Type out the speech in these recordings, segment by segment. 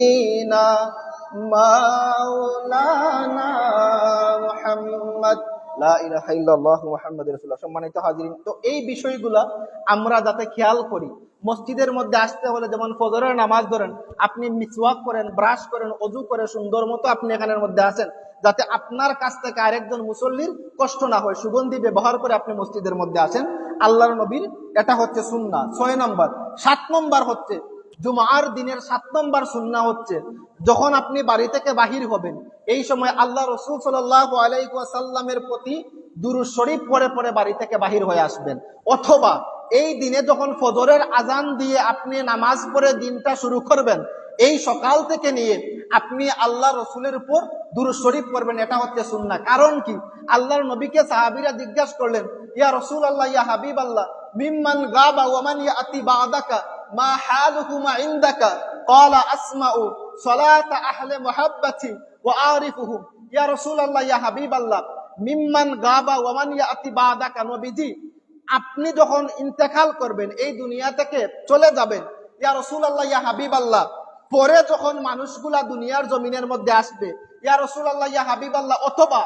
سيدنا মাওলানা মুহাম্মদ লা ইলাহা ইল্লাল্লাহ মুহাম্মাদুর রাসূলুল্লাহ সম্মানিত হাজিরিন তো এই বিষয়গুলা আমরা যাতে খেয়াল করি মসজিদের মধ্যে আসতে হলে যেমন ফজরের নামাজ ধরেন আপনি মিসওয়াক করেন ব্রাশ করেন অজু করে সুন্দর মতো আপনি এখানের মধ্যে আসেন যাতে আপনার কাছ থেকে আরেকজন মুসল্লির কষ্ট না হয় সুগন্ধি ব্যবহার করে আপনি মসজিদের মধ্যে আসেন আল্লাহর নবীর এটা হচ্ছে সুন্না ছয় নম্বর সাত নম্বর হচ্ছে জুমার দিনের সাত নম্বর সুন্না হচ্ছে, যখন আপনি বাড়ি থেকে বাহির হবেন, এই সময় আল্লাহ রসুল সাল্লামের প্রতি দুরু শরীফ পরে পরে বাড়ি থেকে বাহির হয়ে আসবেন। অথবা এই দিনে যখন ফজরের আজান দিয়ে আপনি নামাজ পড়ে দিনটা শুরু করবেন, এই সকাল থেকে নিয়ে আপনি আল্লাহ রসুলের উপর দুরু শরীফ পড়বেন, এটা হচ্ছে সুন্না। কারণ কি? আল্লাহর নবীকে সাহাবিরা জিজ্ঞাসা করলেন, ইয়া রসুল আল্লাহ, ইয়া হাবিব আল্লাহ, মিম্মান গাবা ওয়ামান ইয়া আতি বাদাকা? মা হালুহুমা ইনদাকা قال اسمع صلاه اهل محبتي واعرفهم ইয়া রাসূলুল্লাহ ইয়া হাবিবাল্লাহ মিম্মান গাবা ওয়ামান ইয়াতি বাদাকা নবীজি আপনি যখন ইন্তেকাল করবেন এই দুনিয়া থেকে চলে যাবেন ইয়া রাসূলুল্লাহ ইয়া হাবিবাল্লাহ পরে যখন মানুষগুলা দুনিয়ার জমিনের মধ্যে আসবে ইয়া রাসূলুল্লাহ ইয়া হাবিবাল্লাহ অথবা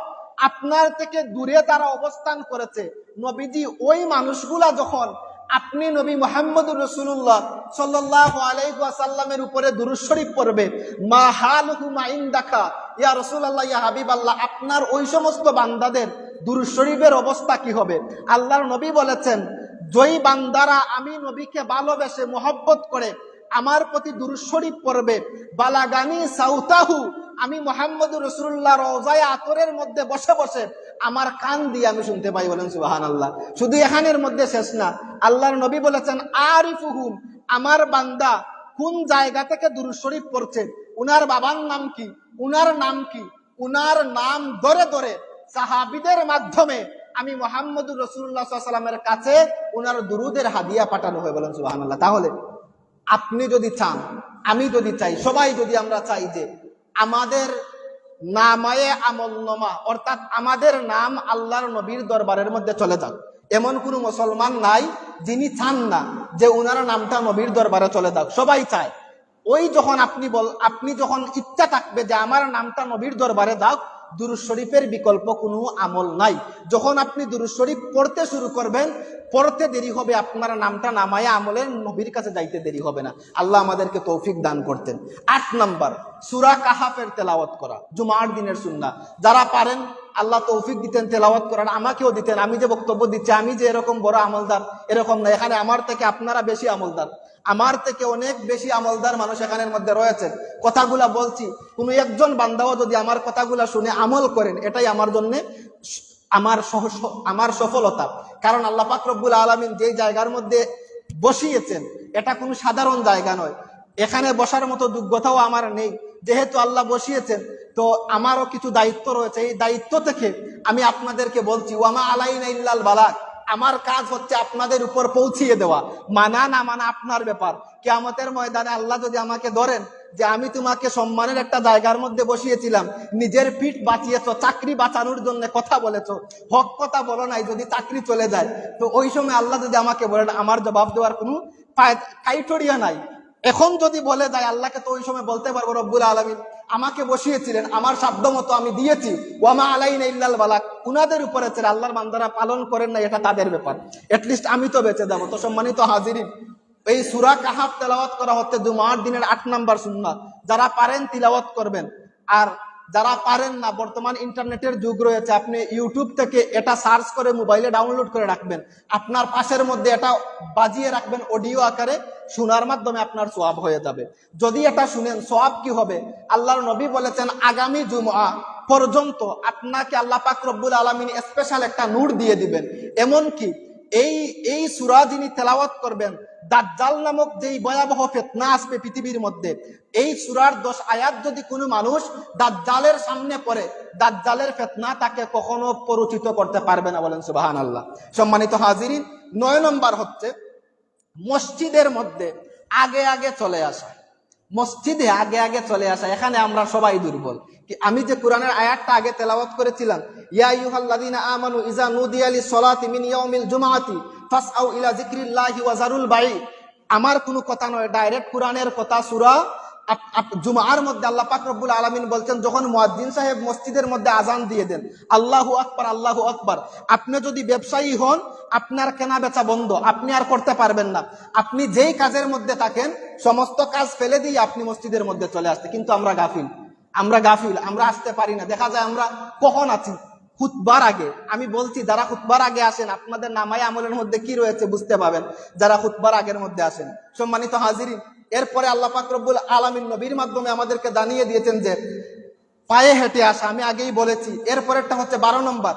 আপনার থেকে দূরে তারা অবস্থান করেছে নবীজি ওই মানুষগুলা যখন আপনি নবী মোহাম্মদুর রসুল্লাহ সাল্লাহ আলাইসাল্লামের উপরে দুরুদ শরীফ পড়বে। মা হাল হুমাইন দেখা ইয়া রসুল্লাহ ইয়া হাবিব আল্লাহ আপনার ওই সমস্ত বান্দাদের দুরুদ শরীফের অবস্থা কি হবে? আল্লাহর নবী বলেছেন জয়ী বান্দারা আমি নবীকে ভালোবেসে মোহব্বত করে আমার প্রতি দুরুদ শরীফ পড়বে, বালাগানি সাউতাহু, আমি মোহাম্মদুর রসুল্লাহ রোজায় আতরের মধ্যে বসে বসে আমার কান দিয়ে আমি শুনতে পাই বলেন সুবাহান আল্লাহ শুধু এখানের মধ্যে শেষ না, আল্লাহর নবী বলেছেন, আরিফুহুম আমার বান্দা কোন জায়গা থেকে দুরুদ শরীফ পড়ছে, উনার বাবার নাম কি, উনার নাম কি, উনার নাম ধরে ধরে সাহাবিদের মাধ্যমে আমি মোহাম্মদুর রসুল্লাহ সাল্লামের কাছে উনার দুরুদের হাদিয়া পাঠানো হয় বলেন সুবাহান আল্লাহ তাহলে, আপনি যদি চান, আমি যদি চাই, সবাই যদি আমরা চাই যে আমাদের নামায়ে আমল নমা, অর্থাৎ আমাদের নাম আল্লাহর নবীর দরবারের মধ্যে চলে যাক। এমন কোনো মুসলমান নাই যিনি চান না যে উনার নামটা নবীর দরবারে চলে যাক। সবাই চায়। ওই যখন আপনি বল আপনি যখন ইচ্ছা থাকবে যে আমার নামটা নবীর দরবারে যাক দুরুজ শরীফের বিকল্প কোনো আমল নাই। যখন আপনি দুরুজ শরীফ পড়তে শুরু করবেন, পড়তে দেরি হবে, আপনার নামটা নামায় আমলে নবীর কাছে যাইতে দেরি হবে না। আল্লাহ আমাদেরকে তৌফিক দান করতেন। আট নাম্বার, সুরা কাহাফের তেলাওয়াত করা, জুমার দিনের সুন্না যারা পারেন আল্লাহ তৌফিক দিতেন, তেলাওয়াত করার, আমাকেও দিতেন, আমি যে বক্তব্য দিচ্ছি, আমি যে এরকম বড় আমলদার, এরকম না। এখানে আমার থেকে আপনারা বেশি আমলদার। আমার থেকে অনেক বেশি আমলদার মানুষ এখানের মধ্যে রয়েছে। কথাগুলা বলছি, কোনো একজন বান্দাও যদি আমার কথাগুলা শুনে আমল করেন, এটাই আমার জন্য আমার আমার সফলতা। কারণ আল্লাহ পাক রব্বুল আলমিন যেই জায়গার মধ্যে বসিয়েছেন, এটা কোনো সাধারণ জায়গা নয়। এখানে বসার মতো যোগ্যতাও আমার নেই। যেহেতু আল্লাহ বসিয়েছেন, তো আমারও কিছু দায়িত্ব রয়েছে। এই দায়িত্ব থেকে আমি আপনাদেরকে বলছি, ওয়ামা আলাইনা ইল্লাল বালাক আমার কাজ হচ্ছে আপনাদের উপর পৌঁছিয়ে দেওয়া। মানা না মানা আপনার ব্যাপার। কেয়ামতের ময়দানে আল্লাহ যদি আমাকে ধরেন যে আমি তোমাকে সম্মানের একটা জায়গার মধ্যে বসিয়েছিলাম, নিজের পিঠ বাঁচিয়েছ, চাকরি বাঁচানোর জন্য কথা বলেছ, হক কথা বলো নাই, যদি চাকরি চলে যায়, তো ওই সময় আল্লাহ যদি আমাকে বলেন, আমার জবাব দেওয়ার কোনো কাইটরিয়া নাই। এখন যদি বলে যায়, আল্লাহকে তো ওই সময় বলতে পারব, রব্বুল আলমিন আমাকে বসিয়েছিলেন, আমার সাধ্য মতো আমি দিয়েছি। ওয়ামা আলাইন ইল্লাল বালাক। উনাদের উপরে ছিল আল্লাহর বান্দারা পালন করেন না এটা তাদের ব্যাপার। এটলিস্ট আমি তো বেঁচে যাব, তো সম্মানিত হাজিরিন, এই সুরা কাহাব তেলাওয়াত করা হচ্ছে জুমার দিনের আট নাম্বার সুন্না যারা পারেন তিলাওয়াত করবেন। আর যারা পারেন না, বর্তমান ইন্টারনেটের যুগ রয়েছে, আপনি ইউটিউব থেকে এটা সার্চ করে মোবাইলে ডাউনলোড করে রাখবেন। আপনার পাশের মধ্যে এটা বাজিয়ে রাখবেন অডিও আকারে, শোনার মাধ্যমে আপনার সোয়াব হয়ে যাবে। যদি এটা শুনেন, সোয়াব কি হবে? আল্লাহর নবী বলেছেন, আগামী জুমা পর্যন্ত আপনাকে আল্লাহ পাক রব্বুল আলমিন স্পেশাল একটা নূর দিয়ে দিবেন। এমন কি এই এই সুরা যিনি তেলাওয়াত করবেন, দাজ্জাল নামক যেই ভয়াবহ ফেতনা আসবে পৃথিবীর মধ্যে, এই সুরার দশ আয়াত যদি কোনো মানুষ দাজ্জালের সামনে পড়ে, দাজ্জালের ফেতনা তাকে কখনো পরিচিত করতে পারবে না বলেন সুবাহান আল্লাহ সম্মানিত হাজিরিন, নয় নম্বর হচ্ছে, মসজিদের মধ্যে আগে আগে চলে আসা। মসজিদে আগে আগে চলে আসা, এখানে আমরা সবাই দুর্বল। আমি যে কোরআনের আয়াতটা আগে তেলাওয়াত করেছিলাম, ইয়া ইউহাল্লাযিনা আমানু ইজা নুদিয়া লিস-সালাতি মিন ইয়াউমিল জুমআতি ফাসআউ ইলা যিকরিল্লাহি ওয়া যারুল বাই আমার কোনো কথা নয়, ডাইরেক্ট কোরআনের কথা, সূরা জুমার মধ্যে আল্লাহ আলমিন বলছেন, যখন মুয়াজ্জিন সাহেব মসজিদের মধ্যে আজান দিয়ে দেন, আল্লাহু আকবার আল্লাহু আকবার, আপনি যদি ব্যবসায়ী হন, আপনার কেনা বেচা বন্ধ, আপনি আর করতে পারবেন না। আপনি যেই কাজের মধ্যে থাকেন, সমস্ত কাজ ফেলে দিয়ে আপনি মসজিদের মধ্যে চলে আসতে। কিন্তু আমরা গাফিল আমরা গাফিল, আমরা আসতে পারি না। দেখা যায় আমরা কখন আছি? খুতবার আগে। আমি বলছি, যারা খুতবার আগে আসেন, আপনাদের নামাই আমলের মধ্যে কি রয়েছে বুঝতে পাবেন। যারা খুতবার আগের মধ্যে আসেন। সম্মানিত হাজিরিন এরপরে আল্লাহ পাক রব্বুল আলামিন নবীর মাধ্যমে আমাদেরকে জানিয়ে দিয়েছেন যে, পায়ে হেঁটে আসা, আমি আগেই বলেছি। এরপরেরটা হচ্ছে বারো নম্বর।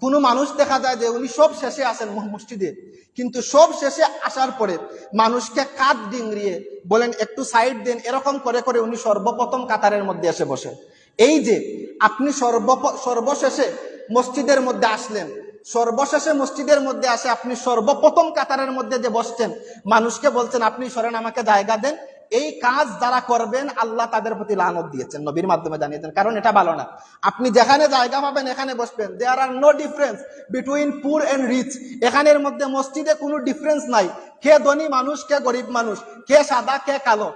কোনো মানুষ দেখা যায় যে উনি সব শেষে আসেন মসজিদে। কিন্তু সব শেষে আসার পরে মানুষকে কাঁধ ডিংড়িয়ে বলেন, একটু সাইড দেন, এরকম করে করে উনি সর্বপ্রথম কাতারের মধ্যে এসে বসেন এই যে আপনি সর্ব সর্বশেষে মসজিদের মধ্যে আসলেন সর্বশেষে মসজিদের মধ্যে আসে, আপনি সর্বপ্রথম কাতারের মধ্যে যে বসছেন, মানুষকে বলছেন, আপনি সরেন আমাকে জায়গা দেন। এই কাজ যারা করবেন, আল্লাহ তাদের প্রতি লানত দিয়েছেন, নবীর মাধ্যমে জানিয়েছেন, কারণ এটা ভালো না। আপনি যেখানে জায়গা পাবেন, এখানে বসবেন। There are no difference between poor and rich এখানের মধ্যে মসজিদে কোনো ডিফারেন্স নাই। কে ধনী মানুষ, কে গরিব মানুষ, কে সাদা, কে কালো।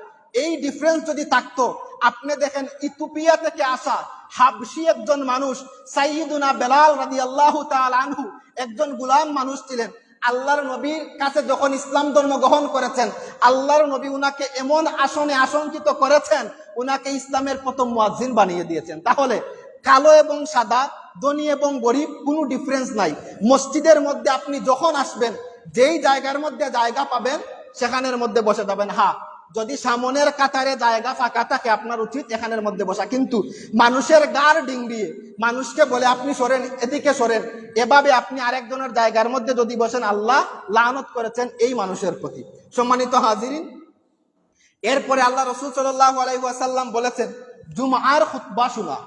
এই ডিফারেন্স যদি থাকতো আপনি দেখেন ইথিওপিয়া থেকে আসা হাবসি একজন মানুষ সাইয়িদুনা বেলাল রাদিয়াল্লাহু তাআলা আনহু, একজন গুলাম মানুষ ছিলেন। আল্লাহর নবীর কাছে যখন ইসলাম ধর্ম গ্রহণ করেছেন, আল্লাহর নবী উনাকে এমন আসনে আসঙ্কিত করেছেন, উনাকে ইসলামের প্রথম মুয়াজ্জিন বানিয়ে দিয়েছেন। তাহলে কালো এবং সাদা, ধনী এবং গরিব কোনো ডিফারেন্স নাই। মসজিদের মধ্যে আপনি যখন আসবেন, যেই জায়গার মধ্যে জায়গা পাবেন, সেখানের মধ্যে বসে যাবেন। হ্যাঁ যদি সামনের কাতারে জায়গা ফাঁকা থাকে, আপনার উচিত এখানের মধ্যে বসা। কিন্তু মানুষের গার ডিংড়িয়ে মানুষকে বলে আপনি সরেন, এদিকে সরেন, এভাবে আপনি আরেকজনের জায়গার মধ্যে যদি বসেন, আল্লাহ লানত করেছেন এই মানুষের প্রতি। সম্মানিত হাজিরিন, এরপরে আল্লাহ রসুল সাল্লাহ আলাইসাল্লাম বলেছেন, জুমার খুতবা শোনা।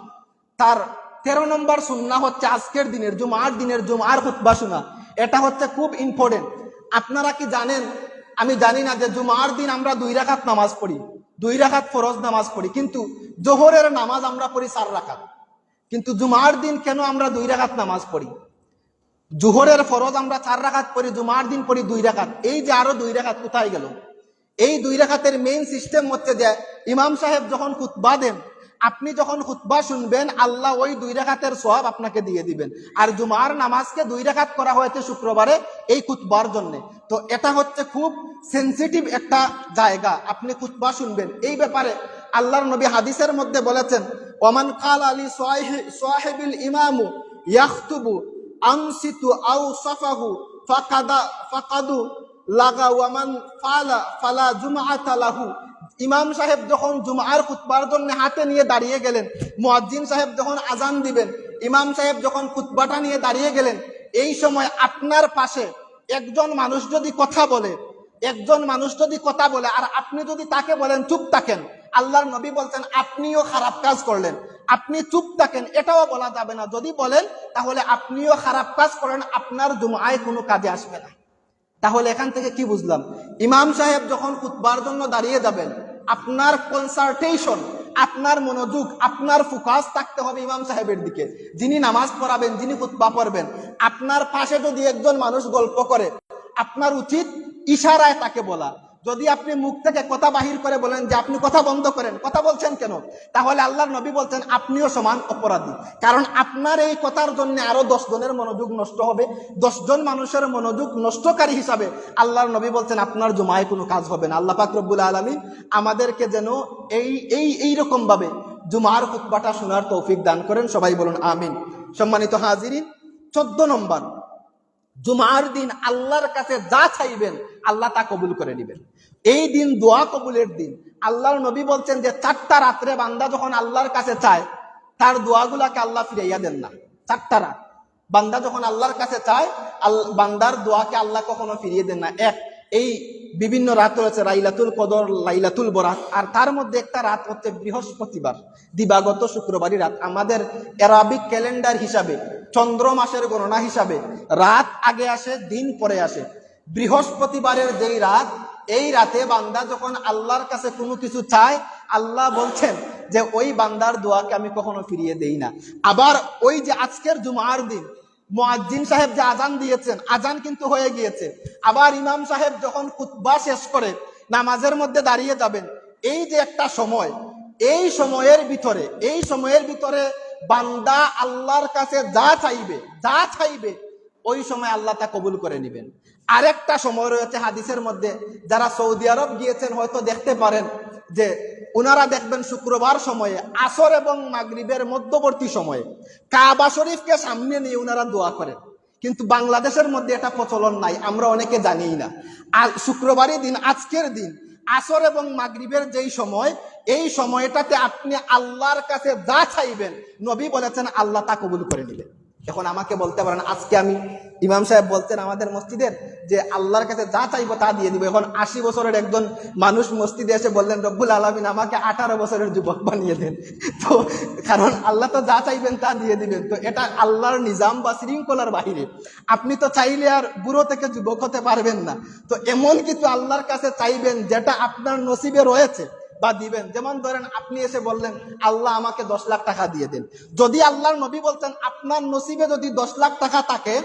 তার তেরো নম্বর সুন্না হচ্ছে আজকের দিনের, জুমার দিনের জুমার খুতবা শোনা। এটা হচ্ছে খুব ইম্পর্টেন্ট আপনারা কি জানেন আমি জানি না যে জুমার দিন আমরা দুই রাখাত নামাজ পড়ি, দুই রাখাত ফরজ নামাজ পড়ি, কিন্তু জোহরের নামাজ আমরা পড়ি চার রাখাত কিন্তু জুমার দিন কেন আমরা দুই রাখাত নামাজ পড়ি? জোহরের ফরজ আমরা চার রাখাত পড়ি, জুমার দিন পড়ি দুই রাখাত এই যে আরও দুই রাখাত কোথায় গেল? এই দুই রাখাতের মেইন সিস্টেম হচ্ছে যে ইমাম সাহেব যখন খুতবা দেন, আপনি যখন খুতবা শুনবেন, আল্লাহ ওই দুই রেখাতের সব আপনাকে দিয়ে দিবেন। আর জুমার নামাজকে দুই রেখাত করা হয়েছে শুক্রবারে এই খুতবার জন্য। তো এটা হচ্ছে খুব সেন্সিটিভ একটা জায়গা। আপনি খুতবা শুনবেন। এই ব্যাপারে আল্লাহর নবী হাদিসের মধ্যে বলেছেন, ওমান কাল আলী সোয়াহেবিল ইমামু ইয়াখতুবু আনসিতু আউ সাফাহু ফাকাদা ফাকাদু লাগা ওয়ামান ফালা ফালা জুমআতা লাহু। ইমাম সাহেব যখন জুমার খুতবার জন্য হাতে নিয়ে দাঁড়িয়ে গেলেন, মুয়াজ্জিন সাহেব যখন আজান দিবেন, ইমাম সাহেব যখন খুতবাটা নিয়ে দাঁড়িয়ে গেলেন, এই সময় আপনার পাশে একজন মানুষ যদি কথা বলে, একজন মানুষ যদি কথা বলে, আর আপনি যদি তাকে বলেন, চুপ থাকেন। আল্লাহর নবী বলছেন, আপনিও খারাপ কাজ করলেন। আপনি চুপ থাকেন, এটাও বলা যাবে না। যদি বলেন, তাহলে আপনিও খারাপ কাজ করেন, আপনার জুমায় কোনো কাজে আসবে না। তাহলে এখান থেকে কি বুঝলাম? ইমাম সাহেব যখন খুতবার জন্য দাঁড়িয়ে যাবেন, আপনার কনসার্টেশন আপনার মনোযোগ, আপনার ফোকাস থাকতে হবে ইমাম সাহেবের দিকে। যিনি নামাজ পড়াবেন, যিনি খুতবা পড়বেন, আপনার পাশে যদি একজন মানুষ গল্প করে, আপনার উচিত ইশারায় তাকে বলা। যদি আপনি মুখ থেকে কথা বাহির করে বলেন যে আপনি কথা বন্ধ করেন, কথা বলছেন কেন? তাহলে আল্লাহর নবী বলছেন, আপনিও সমান অপরাধী। কারণ আপনার এই কথার জন্য আরও জনের মনোযোগ নষ্ট হবে দশজন মানুষের মনোযোগ নষ্টকারী হিসাবে আল্লাহর নবী বলছেন, আপনার জমায় কোনো কাজ হবে না। আল্লাহ পাক রব্বুল আলমী আমাদেরকে যেন এই এই এইরকম ভাবে জুমার খুতবাটা শোনার তৌফিক দান করেন। সবাই বলুন আমিন। সম্মানিত হাজিরিন, চোদ্দ নম্বর, জুমার দিন আল্লাহর কাছে যা চাইবেন, আল্লাহ তা কবুল করে নেবেন। এই দিন দোয়া কবুলের দিন। আল্লাহর নবী বলছেন যে চারটা রাত্রে বান্দা যখন আল্লাহর কাছে চায়, তার দোয়াগুলাকে আল্লাহ ফিরাইয়া দেন না। চারটা রাত। বান্দা যখন আল্লাহর কাছে চায় বান্দার দোয়াকে আল্লাহ কখনো ফিরিয়ে দেন না। এক, এই বিভিন্ন রাত রয়েছে রাইলাতুল কদর, লাইলাতুল বরাত। আর তার মধ্যে একটা রাত হচ্ছে বৃহস্পতিবার, দিবাগত শুক্রবারই রাত। আমাদের অ্যারাবিক ক্যালেন্ডার হিসাবে, চন্দ্র মাসের গণনা হিসাবে, রাত আগে আসে, দিন পরে আসে। বৃহস্পতিবারের যেই রাত এই রাতে বান্দা যখন আল্লাহর কাছে কোনো কিছু চায়, আল্লাহ বলছেন যে ওই বান্দার দোয়াকে আমি কখনো ফিরিয়ে দেই না। আবার ওই যে আজকের জুমার দিন, মুয়াজ্জিন সাহেব যে আজান দিয়েছেন, আজান কিন্তু হয়ে গিয়েছে। আবার ইমাম সাহেব যখন খুতবা শেষ করে, নামাজের মধ্যে দাঁড়িয়ে যাবেন, এই যে একটা সময়, এই সময়ের ভিতরে, এই সময়ের ভিতরে বান্দা আল্লাহর কাছে যা চাইবে যা চাইবে, ওই সময় আল্লাহ তা কবুল করে নেবেন। আরেকটা সময় রয়েছে হাদিসের মধ্যে, যারা সৌদি আরব গিয়েছেন হয়তো দেখতে পারেন যে ওনারা দেখবেন শুক্রবার সময়ে, আসর এবং মাগরিবের মধ্যবর্তী সময়ে। কাবা শরীফকে সামনে নিয়ে ওনারা দোয়া করেন। কিন্তু বাংলাদেশের মধ্যে এটা প্রচলন নাই, আমরা অনেকে জানি না। আর শুক্রবারই দিন, আজকের দিন, আসর এবং মাগরিবের যেই সময়, এই সময়টাতে আপনি আল্লাহর কাছে যা চাইবেন, নবী বলেছেন, আল্লাহ তা কবুল করে নেবেন। এখন আমাকে বলতে পারেন, আজকে আমি ইমাম সাহেব বলছেন আমাদের মসজিদের যে আল্লাহর কাছে যা চাইব তা দিয়ে দিব। এখন আশি বছরের একজন মানুষ মসজিদে এসে বললেন, রব্বুল আলমিন, আমাকে আঠারো বছরের যুবক বানিয়ে দেন। তো কারণ আল্লাহ তো যা চাইবেন তা দিয়ে দিবেন। তো এটা আল্লাহর নিজাম বা শৃঙ্খলার বাহিরে। আপনি তো চাইলে আর বুড়ো থেকে যুবক হতে পারবেন না। তো এমন কিছু আল্লাহর কাছে চাইবেন যেটা আপনার নসিবে রয়েছে। বা দিবেন। যেমন ধরেন আপনি এসে বললেন, আল্লাহ আমাকে দশ লাখ টাকা দিয়ে দেন। যদি আল্লাহর নবী বলতেন, আপনার নসিবে যদি দশ লাখ টাকা থাকে,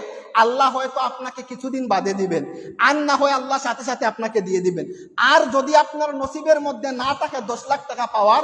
আল্লাহ হয়তো আপনাকে কিছুদিন বাদে দিবেন। আর না হয় আল্লাহ সাথে সাথে আপনাকে দিয়ে দিবেন। আর যদি আপনার নসিবের মধ্যে না থাকে দশ লাখ টাকা পাওয়ার,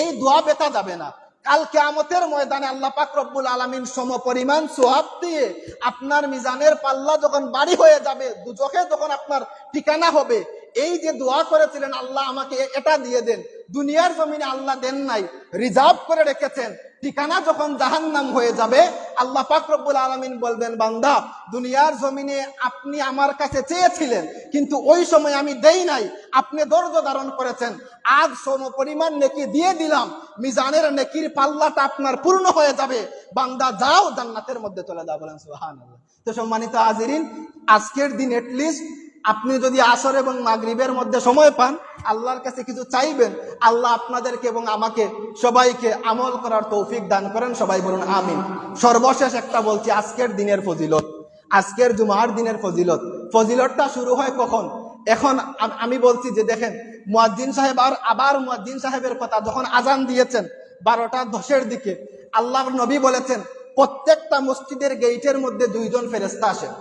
এই দোয়া বেতা যাবে না। কাল কেয়ামতের ময়দানে আল্লাহ পাক রব্বুল আলমিন সম পরিমাণ সোহাব দিয়ে আপনার মিজানের পাল্লা যখন বাড়ি হয়ে যাবে, দুচোখে যখন আপনার ঠিকানা হবে এই যে দোয়া করেছিলেন, আল্লাহ আমাকে এটা দিয়ে দেন। দুনিয়ার জমিনে আল্লাহ দেন নাই, রিজার্ভ করে রেখেছেন। ঠিকানা যখন জাহান্নাম হয়ে যাবে, আল্লাহ পাক রব্বুল আলমিন বলবেন, বান্দা, দুনিয়ার জমিনে আপনি আমার কাছে চেয়েছিলেন, কিন্তু ওই সময় আমি দেই নাই। আপনি ধৈর্য ধারণ করেছেন। আজ সম পরিমাণ নেকি দিয়ে দিলাম, মিজানের নেকির পাল্লাটা আপনার পূর্ণ হয়ে যাবে। বান্দা, যাও জান্নাতের মধ্যে চলে যাও বলেন, সুবহানাল্লাহ। তো সম্মানিত হাজিরিন, আজকের দিন এটলিস্ট আপনি যদি আসর এবং মাগরিবের মধ্যে সময় পান, আল্লাহর কাছে কিছু চাইবেন, আল্লাহ আপনাদেরকে এবং আমাকে সবাইকে আমল করার তৌফিক দান করেন, সবাই বলুন আমিন। সর্বশেষ একটা বলছি, আজকের দিনের ফজিলত। আজকের জুমার দিনের ফজিলত। ফজিলতটা শুরু হয় কখন? এখন আমি বলছি যে দেখেন, মুয়াজ্জিন সাহেব আর আবার মুয়াজ্জিন সাহেবের কথা, যখন আজান দিয়েছেন বারোটা দশের দিকে, আল্লাহর নবী বলেছেন, প্রত্যেকটা মসজিদের গেইটের মধ্যে দুইজন ফেরেস্তা আসেন।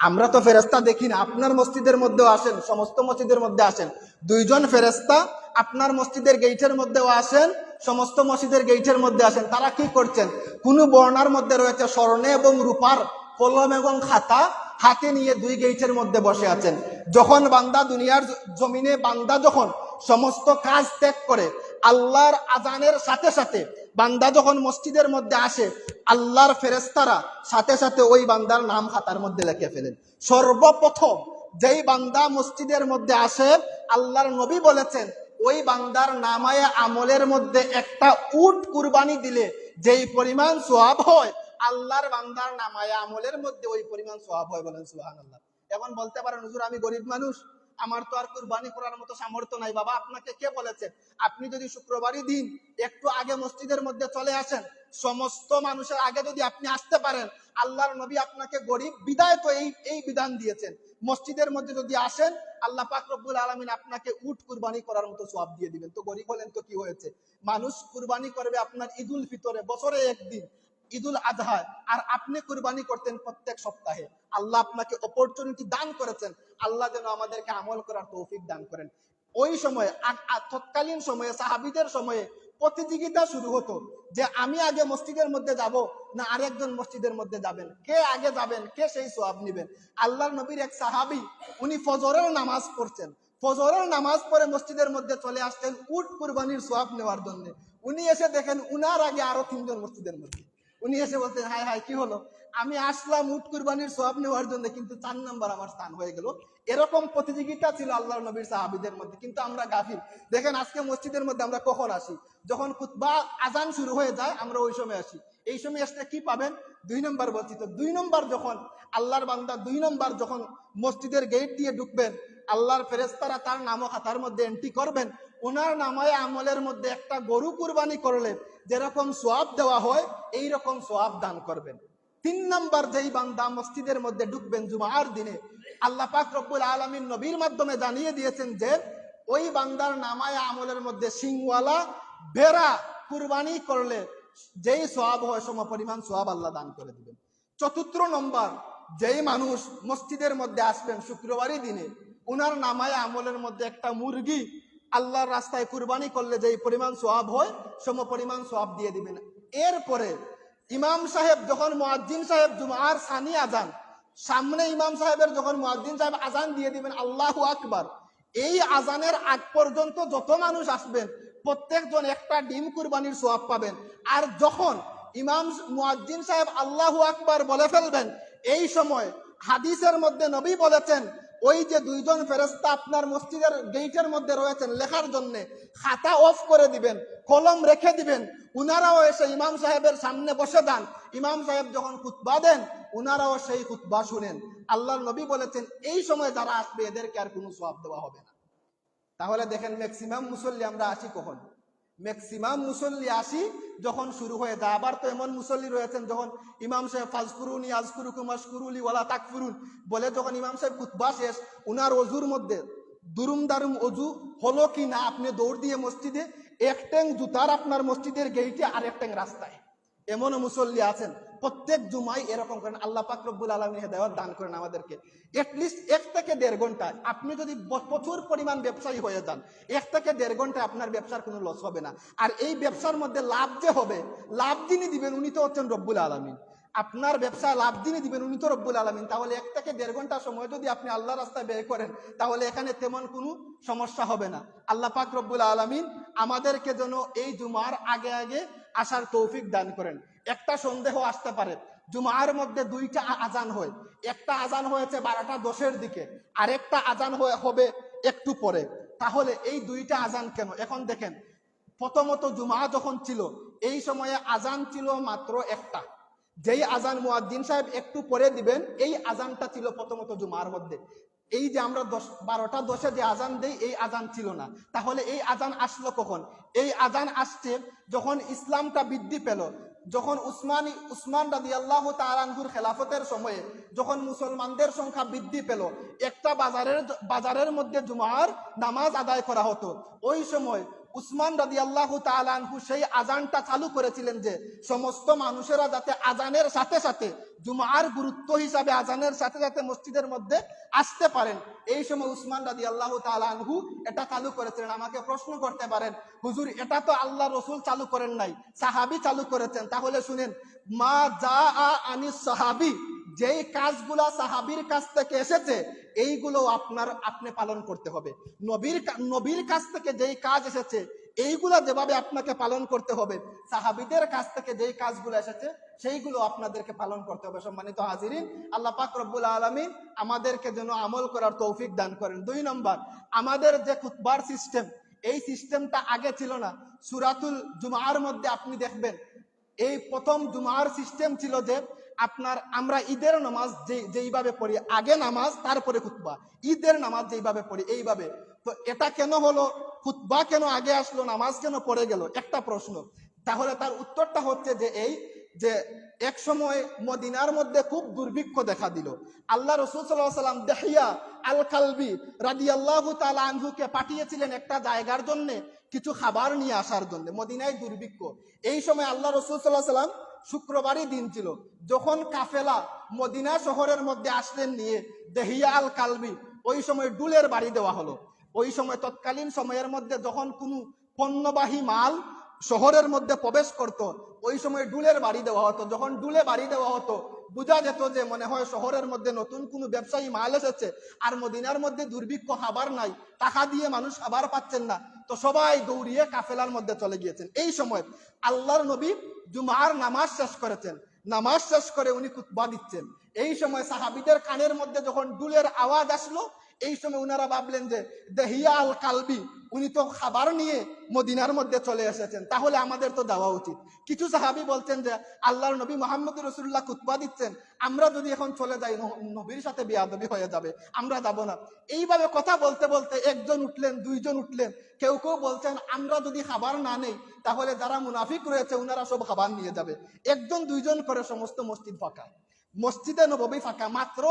আমরা তো ফেরেস্তা দেখি না, আপনার মসজিদের মধ্যেও আসেন, সমস্ত মসজিদের মধ্যে আসেন। দুইজন ফেরেস্তা আপনার মসজিদের গেইটের মধ্যেও আসেন, সমস্ত মসজিদের গেইটের মধ্যে আসেন। তারা কি করছেন? কোনো বর্ণার মধ্যে রয়েছে স্বর্ণে এবং রূপার কলম এবং খাতা হাতে নিয়ে দুই গেইটের মধ্যে বসে আছেন। যখন বান্দা দুনিয়ার জমিনে বান্দা যখন সমস্ত কাজ ত্যাগ করে আল্লাহর আজানের সাথে সাথে বান্দা যখন মসজিদের মধ্যে আসে, আল্লাহর ফেরেস্তারা সাথে সাথে ওই বান্দার নাম খাতার মধ্যে লিখে ফেলেন। সর্বপ্রথম যেই বান্দা মসজিদের মধ্যে আসে, আল্লাহর নবী বলেছেন, ওই বান্দার নামায় আমলের মধ্যে একটা উট কুরবানি দিলে যেই পরিমাণ সোয়াব হয়, আল্লাহর বান্দার নামায় আমলের মধ্যে ওই পরিমাণ সোয়াব হয় বলেন সুহান আল্লাহ এখন বলতে পারেন, হুজুর, আমি গরিব মানুষ। আমার তো আর কুরবানি করার মতো সামর্থ্য নাই, বাবা। আপনাকে কে বলেছে? আপনি যদি শুক্রবারই দিন একটু আগে মসজিদের মধ্যে চলে আসেন, সমস্ত মানুষের আগে যদি আপনি আসতে পারেন, আল্লাহর নবী আপনাকে গরিব বিদায় তো এই এই বিধান দিয়েছেন। মসজিদের মধ্যে যদি আসেন, আল্লাহ পাক রব্বুল আলমিন আপনাকে উট কুরবানি করার মতো সব দিয়ে দিবেন। তো গরিব হলেন তো কি হয়েছে? মানুষ কুরবানি করবে আপনার ঈদুল ফিতরে বছরে একদিন। ঈদুল আজহা। আর আপনি কুরবানি করতেন প্রত্যেক সপ্তাহে। আল্লাহ আপনাকে অপরচুনিটি দান করেছেন। আল্লাহ যেন আমাদেরকে আমল করার তৌফিক দান করেন। ওই সময় তৎকালীন সময়ে, সাহাবিদের সময়ে প্রতিযোগিতা শুরু হতো যে আমি আগে মসজিদের মধ্যে যাব না আরেকজন মসজিদের মধ্যে যাবেন? কে আগে যাবেন? কে সেই সোয়াব নিবেন? আল্লাহর নবীর এক সাহাবি, উনি ফজরের নামাজ পড়ছেন। ফজরের নামাজ পড়ে মসজিদের মধ্যে চলে আসতেন উট কুরবানির সোয়াব নেওয়ার জন্য। উনি এসে দেখেন উনার আগে আরও তিনজন মসজিদের মধ্যে। উনি এসে বলতেন, হাই হাই, কি হলো? আমি আসলাম উট কুরবানির সব নেওয়ার জন্য, কিন্তু চার নাম্বার আমার স্থান হয়ে গেল। এরকম প্রতিযোগিতা ছিল আল্লাহর নবীর সাহাবিদের মধ্যে, কিন্তু আমরা গাফিল। দেখেন, আজকে মসজিদের মধ্যে আমরা কখন আসি? যখন খুতবা আজান শুরু হয়ে যায়, আমরা ওই সময় আসি। এই সময় আসলে কি পাবেন? দুই নম্বর বলছি তো, দুই নম্বর যখন আল্লাহর বান্দা, দুই নম্বর যখন মসজিদের গেট দিয়ে ঢুকবেন, আল্লাহর ফেরেস্তারা তার নামও খাতার মধ্যে এন্ট্রি করবেন ওনার নামায় আমলের মধ্যে একটা গরু কুরবানি করলে যেরকম সোয়াব দেওয়া হয় এই রকম সোয়াব দান করবেন। তিন নম্বর যেই বান্দা মসজিদের মধ্যে ঢুকবেন জুমার দিনে, আল্লাহ পাক রব্বুল আলমিন নবীর মাধ্যমে জানিয়ে দিয়েছেন যে, ওই বান্দার নামায় আমলের মধ্যে সিংওয়ালা ভেড়া কুরবানি করলে যেই সোয়াব হয় সম পরিমাণ সোয়াব আল্লাহ দান করে দিবেন। চতুর্থ নম্বর, যেই মানুষ মসজিদের মধ্যে আসবেন শুক্রবারই দিনে, উনার নামায় আমলের মধ্যে একটা মুরগি আল্লাহর রাস্তায় কুরবানি করলে যেই পরিমাণ সোয়াব হয়, সম পরিমাণ সোয়াব দিয়ে দিবেন। এরপরে ইমাম সাহেব যখন মুয়াজ্জিন সাহেব জুমার সানি আজান সামনে ইমাম সাহেবের যখন মুয়াজ্জিন সাহেব আজান দিয়ে দিবেন, আল্লাহু আকবার। এই আজানের আগ পর্যন্ত যত মানুষ আসবেন, প্রত্যেকজন একটা ডিম কুরবানির সোয়াব পাবেন। আর যখন ইমাম মুয়াজ্জিন সাহেব আল্লাহু আকবার বলে ফেলবেন, এই সময় হাদিসের মধ্যে নবী বলেছেন ওই যে দুইজন ফেরেস্তা আপনার মসজিদের গেইটের মধ্যে রয়েছেন, লেখার জন্য, খাতা অফ করে দিবেন, কলম রেখে দিবেন, উনারাও এসে ইমাম সাহেবের সামনে বসে যান। ইমাম সাহেব যখন খুতবা দেন, উনারাও সেই খুতবা শুনেন। আল্লাহ নবী বলেছেন, এই সময় যারা আসবে, এদেরকে আর কোনো সওয়াব দেওয়া হবে না। তাহলে দেখেন ম্যাক্সিমাম মুসল্লি আমরা আসি কখন? ম্যাক্সিমাম মুসল্লি আসি যখন শুরু হয়ে যায়। আবার তো এমন মুসল্লি রয়েছেন যখন ইমাম সাহেব ফাজকুরুন ইয়াজকুরুকুম আশকুরুলি ওয়ালা তাকফুরুন বলে যখন ইমাম সাহেব খুতবা শেষ, উনার অজুর মধ্যে দুরুম দারুম অজু হলো কি না আপনি দৌড় দিয়ে মসজিদে, এক ট্যাং জুতার আপনার মসজিদের গেইটে আর এক ট্যাং রাস্তায়। এমনও মুসল্লি আছেন। প্রত্যেক জুমাই এরকম করেন, আল্লাহ পাক রব্বুল আলমী হেদায়ত দান করেন আমাদেরকে। এটলিস্ট এক থেকে দেড় ঘণ্টা আপনি যদি প্রচুর পরিমাণ ব্যবসায়ী হয়ে যান, এক থেকে দেড় ঘণ্টা আপনার ব্যবসার কোনো লস হবে না। আর এই ব্যবসার মধ্যে লাভ যে হবে, লাভ যিনি দিবেন উনি তো হচ্ছেন রব্বুল আলমিন। আপনার ব্যবসা লাভ যিনি দিবেন উনি তো রব্বুল আলমিন। তাহলে এক থেকে দেড় ঘণ্টা সময় যদি আপনি আল্লাহ রাস্তায় ব্যয় করেন, তাহলে এখানে তেমন কোনো সমস্যা হবে না। আল্লাহ পাক রব্বুল আলমিন আমাদেরকে যেন এই জুমার আগে আগে আসার তৌফিক দান করেন। একটা সন্দেহ আসতে পারে। জুমার মধ্যে দুইটা আজান হয়। একটা আজান হয়েছে বারোটা দশের দিকে, আরেকটা আজান হয়ে- হবে একটু পরে। তাহলে এই দুইটা আজান কেন? এখন দেখেন, প্রথমত জুমা যখন ছিল, এই সময়ে আজান ছিল মাত্র একটা। যেই আজান মুয়াজ্জিন সাহেব একটু পরে দিবেন, এই আজানটা ছিল প্রথমত জুমার মধ্যে। এই যে আমরা দশ বারোটা দশে যে আজান দেই, এই আজান ছিল না। তাহলে এই আজান আসলো কখন? এই আজান আসছে যখন ইসলামটা বৃদ্ধি পেল। যখন উসমানি, উসমান রাজি আল্লাহ তালানহুর খেলাফতের সময়ে যখন মুসলমানদের সংখ্যা বৃদ্ধি পেল, একটা বাজারের বাজারের মধ্যে জুমার নামাজ আদায় করা হতো। ওই সময় উসমান রাদি আল্লাহ তালানহু সেই আজানটা চালু করেছিলেন যে সমস্ত মানুষেরা যাতে আজানের সাথে সাথে, জুমার গুরুত্ব হিসাবে আজানের সাথে সাথে মসজিদের মধ্যে আসতে পারেন। এই সময় উসমান রাদি আল্লাহ তালানহু এটা চালু করেছিলেন। আমাকে প্রশ্ন করতে পারেন, হুজুর, এটা তো আল্লাহ রসুল চালু করেন নাই, সাহাবি চালু করেছেন। তাহলে শুনেন, মা যা আনি সাহাবি যেই কাজগুলা সাহাবির কাছ থেকে এসেছে, এইগুলো আপনার, আপনি পালন করতে হবে। নবীর নবীর কাছ থেকে যেই কাজ এসেছে, এইগুলা যেভাবে আপনাকে পালন করতে হবে, সাহাবিদের কাছ থেকে যেই কাজগুলো এসেছে, সেইগুলো আপনাদেরকে পালন করতে হবে। সম্মানিত হাজিরিন, আল্লাহ পাক রব্বুল আলমিন আমাদেরকে যেন আমল করার তৌফিক দান করেন। দুই নম্বর, আমাদের যে খুতবার সিস্টেম, এই সিস্টেমটা আগে ছিল না। সুরাতুল জুমার মধ্যে আপনি দেখবেন, এই প্রথম জুমার সিস্টেম ছিল যে আপনার, আমরা ঈদের নামাজ যে যেইভাবে পড়ি, আগে নামাজ, তারপরে খুতবা। ঈদের নামাজ যেইভাবে পড়ি, এইভাবে। তো এটা কেন হলো? খুতবা কেন আগে আসলো? নামাজ কেন পড়ে গেল? একটা প্রশ্ন। তাহলে তার উত্তরটা হচ্ছে যে এই, যে এক সময় মদিনার মধ্যে খুব দুর্ভিক্ষ দেখা দিল। আল্লাহ রসুল সাল্লাহ সাল্লাম দেহিয়া আল কালবি রাদি আল্লাহ আনহুকে পাঠিয়েছিলেন একটা জায়গার জন্য, কিছু খাবার নিয়ে আসার জন্য, মদিনায় দুর্ভিক্ষ। এই সময় আল্লাহ রসুল সাল্লাহ সাল্লাম শুক্রবারই দিন ছিল। যখন কাফেলা মদিনা শহরের মধ্যে আসলেন নিয়ে দেহিয়া আল কালবি, ওই সময় ডুলের বাড়ি দেওয়া হলো। ওই সময় তৎকালীন সময়ের মধ্যে যখন কোনো পণ্যবাহী মাল শহরের মধ্যে প্রবেশ করত, ওই সময় ডুলের বাড়ি দেওয়া হতো। যখন ডুলে বাড়ি দেওয়া হতো, বোঝা যেত যে মনে হয় শহরের মধ্যে নতুন কোনো ব্যবসায়ী মাল এসেছে, আর মদিনার মধ্যে দুর্ভিক্ষ খাবার নাই, টাকা দিয়ে মানুষ খাবার পাচ্ছেন না। তো সবাই দৌড়িয়ে কাফেলার মধ্যে চলে গিয়েছেন। এই সময় আল্লাহর নবী জুমার নামাজ শেষ করেছেন। নামাজ শেষ করে উনি কুতবা দিচ্ছেন। এই সময় সাহাবিদের কানের মধ্যে যখন ডুলের আওয়াজ আসলো এই সময় উনারা ভাবলেন যে দেহিয়া আল কালবি, উনি তো খাবার নিয়ে মদিনার মধ্যে চলে এসেছেন, তাহলে আমাদের তো দেওয়া উচিত। কিছু সাহাবি বলছেন যে, আল্লাহর নবী মোহাম্মদ রসুল্লাহ কুতবা দিচ্ছেন, আমরা যদি এখন চলে যাই নবীর সাথে বিয়াদবি হয়ে যাবে, আমরা যাব না। এইভাবে কথা বলতে বলতে একজন উঠলেন, দুইজন উঠলেন, কেউ কেউ বলছেন, আমরা যদি খাবার না নেই, তাহলে যারা মুনাফিক রয়েছে, উনারা সব খাবার নিয়ে যাবে। একজন দুইজন করে সমস্ত মসজিদ ফাঁকা। মসজিদে নবী ফাঁকা, মাত্র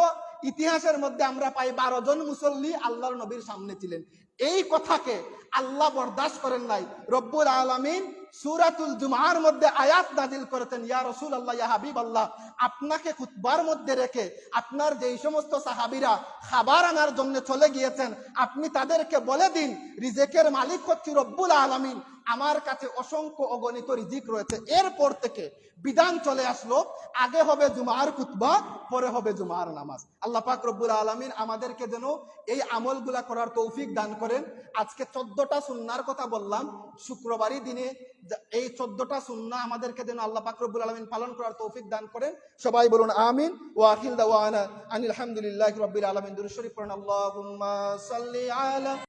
ইতিহাসের মধ্যে আমরা পাই বারো জন মুসল্লি আল্লাহর নবীর সামনে ছিলেন। এই কথাকে আল্লাহ বরদাস্ত করেন নাই। রব্বুল আলমিন সুরাতুল জুমার মধ্যে আয়াত নাজিল করেছেন, ইয়া রসুল আল্লাহ ইয়া হাবিব আল্লাহ আপনাকে খুতবার মধ্যে রেখে আপনার যেই সমস্ত সাহাবিরা খাবার আনার জন্য চলে গিয়েছেন, আপনি তাদেরকে বলে দিন, রিজেকের মালিক হচ্ছে রব্বুল আলামিন। আমার কাছে অসংখ্য অগণিত রিজিক রয়েছে। এরপর থেকে বিধান চলে আসলো, আগে হবে জুমার খুতবা, পরে হবে জুমার নামাজ। আল্লাহ পাক রব্বুল আলামিন আমাদেরকে যেন এই আমলগুলা করার তৌফিক দান করেন। আজকে চোদ্দটা সুন্নার কথা বললাম, শুক্রবারই দিনে এই চোদ্দটা সুন্না আমাদেরকে যেন আল্লাহ পাক রব্বুল আলামিন পালন করার তৌফিক দান করেন। সবাই বলুন আমিন। ওয়া আখিল দাওয়ানা আনিল হামদুলিল্লাহি রাব্বিল আলামিন। দুরূদ শরীফ পড়ুন